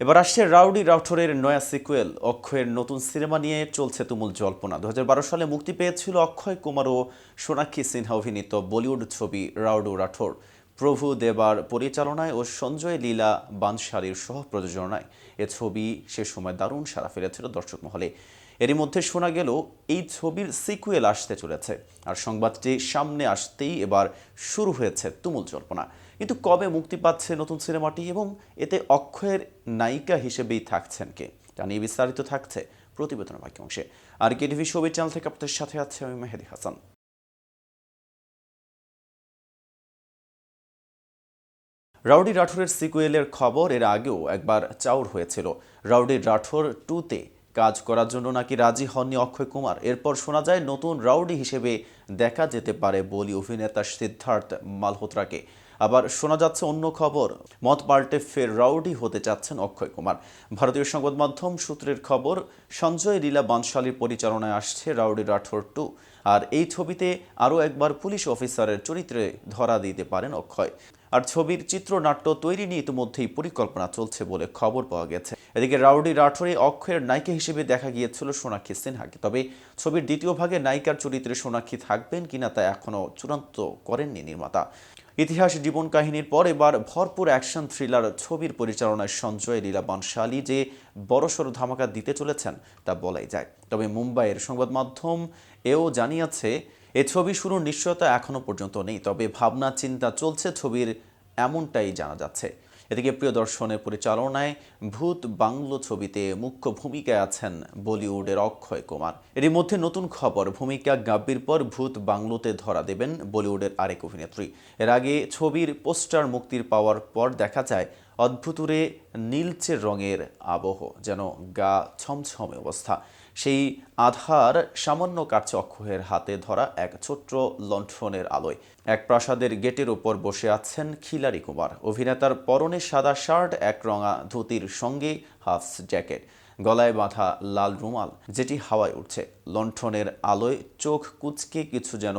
এবার আসছে রাউডি রাঠোরের নয়া সিকুয়েল। অক্ষয়ের নতুন সিনেমা নিয়ে চলছে তুমুল জল্পনা। দু হাজার বারো সালে মুক্তি পেয়েছিল অক্ষয় কুমার ও সোনাক্ষী সিনহা অভিনীত বলিউড ছবি রাউডু রাঠোর প্রভু দেবার পরিচালনায় ও সঞ্জয় লীলা বানশালীর সহ প্রযোজনায় এ ছবি সে সময় দারুণ সারা ফেলেছিল দর্শক মহলে। এরই মধ্যে শোনা গেল, এই ছবির সিকুয়েল আসতে চলেছে। আর সংবাদটি সামনে আসতেই এবার শুরু হয়েছে তুমুল জল্পনা। কিন্তু কবে মুক্তি পাচ্ছে নতুন সিনেমাটি এবং এতে অক্ষয়ের নায়িকা হিসেবেই থাকছেন কে? তা নিয়ে বিস্তারিত থাকছে প্রতিবেদনের বাকি অংশে। আর কে টিভি ছবির চ্যানেল থেকে আপনাদের সাথে আছে আমি মেহেদি হাসান। রাউডি রাঠোরের সিকুয়েলের খবর এর আগেও একবার চাউর হয়েছিল। রাউডি রাঠোর টুতে কাজ করার জন্য নাকি রাজি হননি অক্ষয় কুমার। এরপর শোনা যায়, নতুন রাউডি হিসেবে দেখা যেতে পারে বলি অভিনেতা সিদ্ধার্থ মালহোত্রাকে। আবার শোনা যাচ্ছে অন্য খবর, মত পাল্টে ফের রাউডি হতে চাচ্ছেন অক্ষয় কুমার। ভারতীয় সংবাদ মাধ্যম সূত্রের খবর, সঞ্জয় লীলা বানশালীর পরিচালনায় আসছে রাউডি রাঠোর টু। আর এই ছবিতে আরও একবার পুলিশ অফিসারের চরিত্রে ধরা দিতে পারেন অক্ষয়। আর ছবির চিত্রনাট্য তৈরি নিয়ে ইতিমধ্যেই পরিকল্পনা চলছে বলে খবর পাওয়া গেছে। এদিকে রাউডি রাঠোরে অক্ষয়ের নায়িকা হিসেবে দেখা গিয়েছিল সোনাক্ষী সিনহাকে। তবে ছবির দ্বিতীয় ভাগে নায়িকার চরিত্রে সোনাক্ষী থাকবেন কিনা তা এখনও চূড়ান্ত করেননি নির্মাতা। ইতিহাস, জীবন কাহিনীর পর এবার ভরপুর অ্যাকশন থ্রিলার ছবির পরিচালনায় সঞ্জয় লীলা বানশালী যে বড়সড় ধামাকা দিতে চলেছেন তা বলাই যায়। তবে মুম্বাইয়ের সংবাদ মাধ্যম এও জানিয়েছে, এ ছবি শুরুর নিশ্চয়তা এখনও পর্যন্ত নেই, তবে ভাবনা চিন্তা চলছে, ছবির এমনটাই জানা যাচ্ছে। এদিকে প্রিয় দর্শনের পরিচালনায় ভূত বাংলো ছবিতে মুখ্য ভূমিকায় আছেন বলিউডের অক্ষয় কুমার। এরই মধ্যে নতুন খবর, ভূমিকা গাব্বির পর ভূত বাংলোতে ধরা দেবেন বলিউডের আরেক অভিনেত্রী। এর আগে ছবির পোস্টার মুক্তির পাওয়ার পর দেখা যায়, অদ্ভুতুরে নীলচে রঙের আবহ, যেন গা ছমছমে অবস্থা। সেই আধার সামান্য কাটছে অক্ষয়ের হাতে ধরা এক ছোট্ট লণ্ঠনের আলোয়। এক প্রাসাদের গেটের ওপর বসে আছেন খিলারি কুমার। অভিনেতার পরনে সাদা শার্ট, এক রঙা ধুতির সঙ্গে হাফ জ্যাকেট। গলায় বাঁধা লাল রুমাল, যেটি হাওয়ায় উঠছে লণ্ঠনের আলোয় চোখ কুচকে কিছু যেন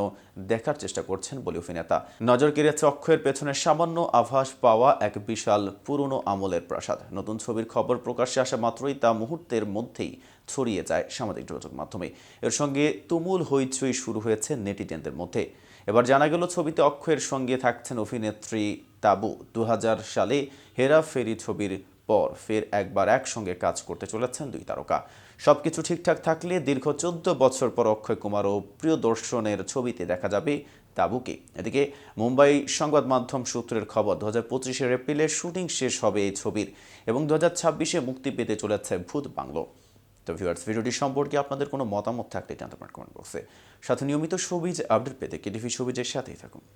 দেখার চেষ্টা করছেন বলে অভিনেতা নজর কেড়েছে অক্ষয়ের পেছনে সামান্য আভাস পাওয়া এক বিশাল পুরনো আমলের প্রাসাদ। নতুন ছবির খবর প্রকাশ্যে আসা মাত্রই তা মুহূর্তের মধ্যেই ছড়িয়ে যায় সামাজিক যোগাযোগ মাধ্যমে। এর সঙ্গে তুমুল হইচই শুরু হয়েছে নেটিজেনদের মধ্যে। এবার জানা গেল, ছবিতে অক্ষয়ের সঙ্গে থাকছেন অভিনেত্রী তাবু। দু হাজার সালে হেরা ফেরি ছবির পর ফের একবার একসঙ্গে কাজ করতে চলেছেন দুই তারকা। সবকিছু ঠিকঠাক থাকলে দীর্ঘ চোদ্দ বছর পর অক্ষয় কুমার ও প্রিয় দর্শনের ছবিতে দেখা যাবে তাবুকে। এদিকে মুম্বাই সংবাদ মাধ্যম সূত্রের খবর দু হাজার পঁচিশের এপ্রিলে শুটিং শেষ হবে এই ছবির এবং দু হাজার ছাব্বিশে মুক্তি পেতে চলেছে ভূত বাংলো। তো ভিউয়ার্স, ভিডিওটি সম্পর্কে আপনাদের কোনো মতামত থাকলে জানতে পারেন কমেন্ট বক্সে। সাথে নিয়মিত সবিজ আপডেট পেতে কেটিভি সবিজের সাথেই থাকুন।